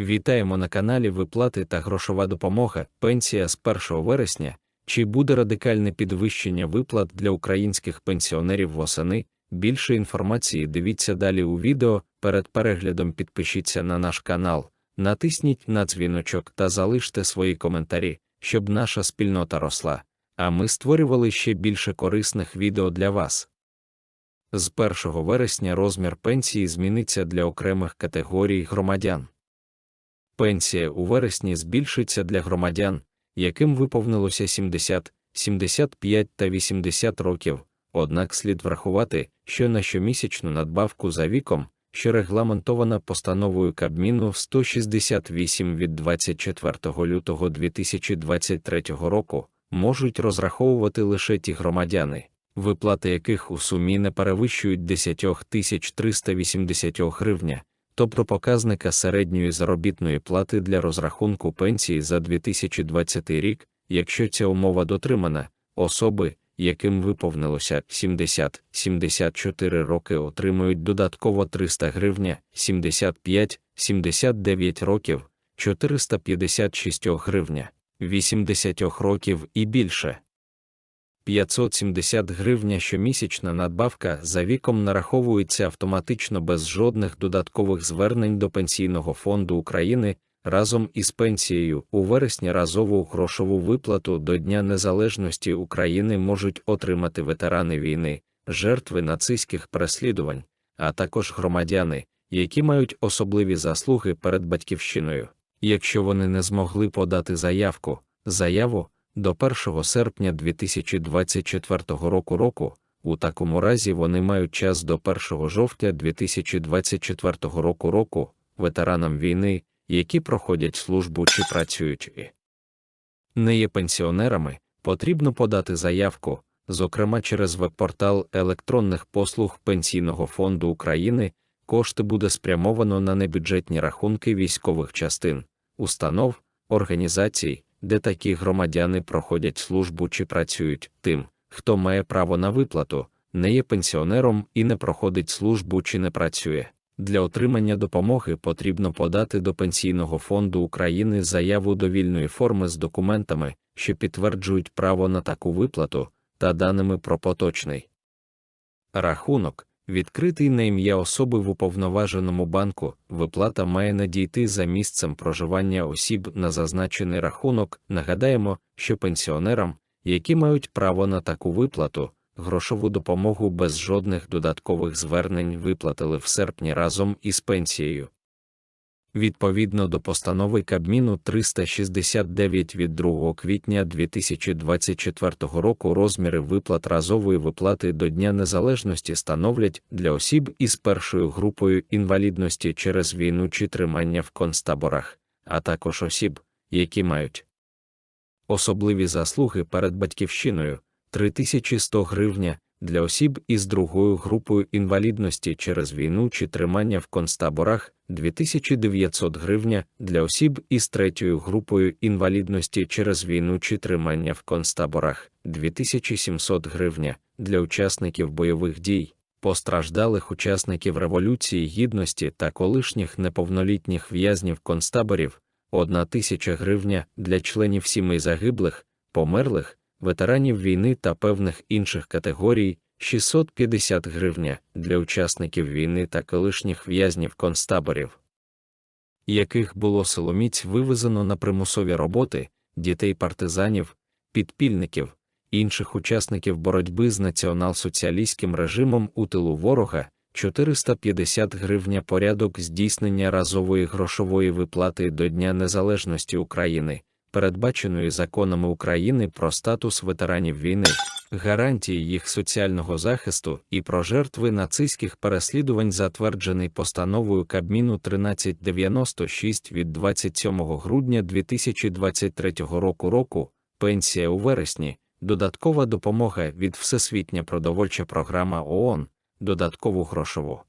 Вітаємо на каналі Виплати та грошова допомога. Пенсія з 1 вересня. Чи буде радикальне підвищення виплат для українських пенсіонерів восени? Більше інформації дивіться далі у відео. Перед переглядом підпишіться на наш канал, натисніть на дзвіночок та залиште свої коментарі, щоб наша спільнота росла. А ми створювали ще більше корисних відео для вас. З 1 вересня розмір пенсії зміниться для окремих категорій громадян. Пенсія у вересні збільшиться для громадян, яким виповнилося 70, 75 та 80 років, однак слід врахувати, що на щомісячну надбавку за віком, що регламентована постановою Кабміну 168 від 24 лютого 2023 року, можуть розраховувати лише ті громадяни, виплати яких у сумі не перевищують 10 380 гривня, тобто показника середньої заробітної плати для розрахунку пенсії за 2020 рік, якщо ця умова дотримана, особи, яким виповнилося 70-74 роки, отримують додатково 300 гривня, 75-79 років 456 гривня, 80 років і більше. 570 гривня щомісячна надбавка за віком нараховується автоматично без жодних додаткових звернень до Пенсійного фонду України разом із пенсією. У вересні разову грошову виплату до Дня Незалежності України можуть отримати ветерани війни, жертви нацистських переслідувань, а також громадяни, які мають особливі заслуги перед батьківщиною, якщо вони не змогли подати заявку, заяву до 1 серпня 2024 року року. У такому разі вони мають час до 1 жовтня 2024 року року ветеранам війни, які проходять службу чи працюють і не є пенсіонерами, потрібно подати заявку, зокрема через веб-портал електронних послуг Пенсійного фонду України. Кошти буде спрямовано на небюджетні рахунки військових частин, установ, організацій, де такі громадяни проходять службу чи працюють тим, хто має право на виплату, не є пенсіонером і не проходить службу чи не працює. Для отримання допомоги потрібно подати до Пенсійного фонду України заяву довільної форми з документами, що підтверджують право на таку виплату, та даними про поточний рахунок, відкритий на ім'я особи в уповноваженому банку, виплата має надійти за місцем проживання осіб на зазначений рахунок. Нагадаємо, що пенсіонерам, які мають право на таку виплату, грошову допомогу без жодних додаткових звернень виплатили в серпні разом із пенсією. Відповідно до постанови Кабміну 369 від 2 квітня 2024 року розміри виплат разової виплати до Дня Незалежності становлять для осіб із першою групою інвалідності через війну чи тримання в концтаборах, а також осіб, які мають особливі заслуги перед батьківщиною 3100 гривня для осіб із другою групою інвалідності через війну чи тримання в концтаборах 2900 гривня для осіб із третьою групою інвалідності через війну чи тримання в концтаборах 2700 гривня для учасників бойових дій, постраждалих учасників Революції Гідності та колишніх неповнолітніх в'язнів концтаборів 1000 гривня для членів сімей загиблих, померлих ветеранів війни та певних інших категорій 650 гривня для учасників війни та колишніх в'язнів концтаборів, яких було силоміць вивезено на примусові роботи, дітей партизанів, підпільників, інших учасників боротьби з націонал-соціалістським режимом у тилу ворога. 450 гривня порядок здійснення разової грошової виплати до Дня Незалежності України, передбаченої законами України про статус ветеранів війни, гарантії їх соціального захисту і про жертви нацистських переслідувань, затверджений постановою Кабміну 1396 від 27 грудня 2023 року року, пенсія у вересні, додаткова допомога від Всесвітня продовольча програма ООН, додаткову грошову.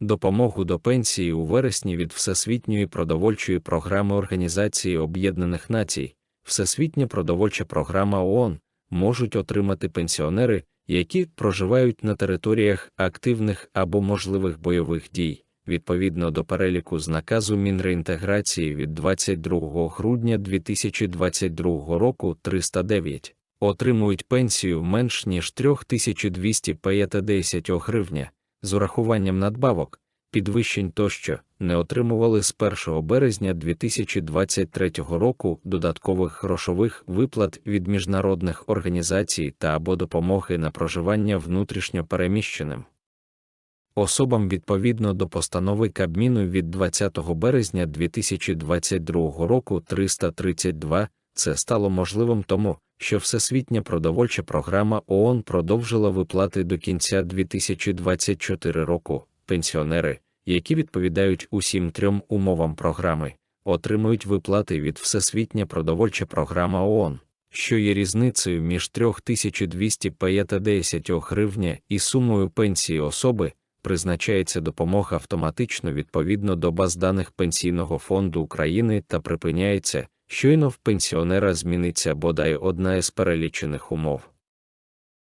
Допомогу до пенсії у вересні від Всесвітньої продовольчої програми Організації Об'єднаних Націй, Всесвітня продовольча програма ООН. Можуть отримати пенсіонери, які проживають на територіях активних або можливих бойових дій, відповідно до переліку з наказу Мінреінтеграції від 22 грудня 2022 року 309, отримують пенсію менш ніж 3250 гривня з урахуванням надбавок, підвищень тощо не отримували з 1 березня 2023 року додаткових грошових виплат від міжнародних організацій та або допомоги на проживання внутрішньо переміщеним. Особам відповідно до постанови Кабміну від 20 березня 2022 року 332 це стало можливим тому, що Всесвітня продовольча програма ООН продовжила виплати до кінця 2024 року. Пенсіонери, які відповідають усім трьом умовам програми, отримують виплати від Всесвітня продовольча програма ООН, що є різницею між 3250 гривня і сумою пенсії особи, призначається допомога автоматично відповідно до баз даних Пенсійного фонду України та припиняється, щойно в пенсіонера зміниться бодай одна із перелічених умов.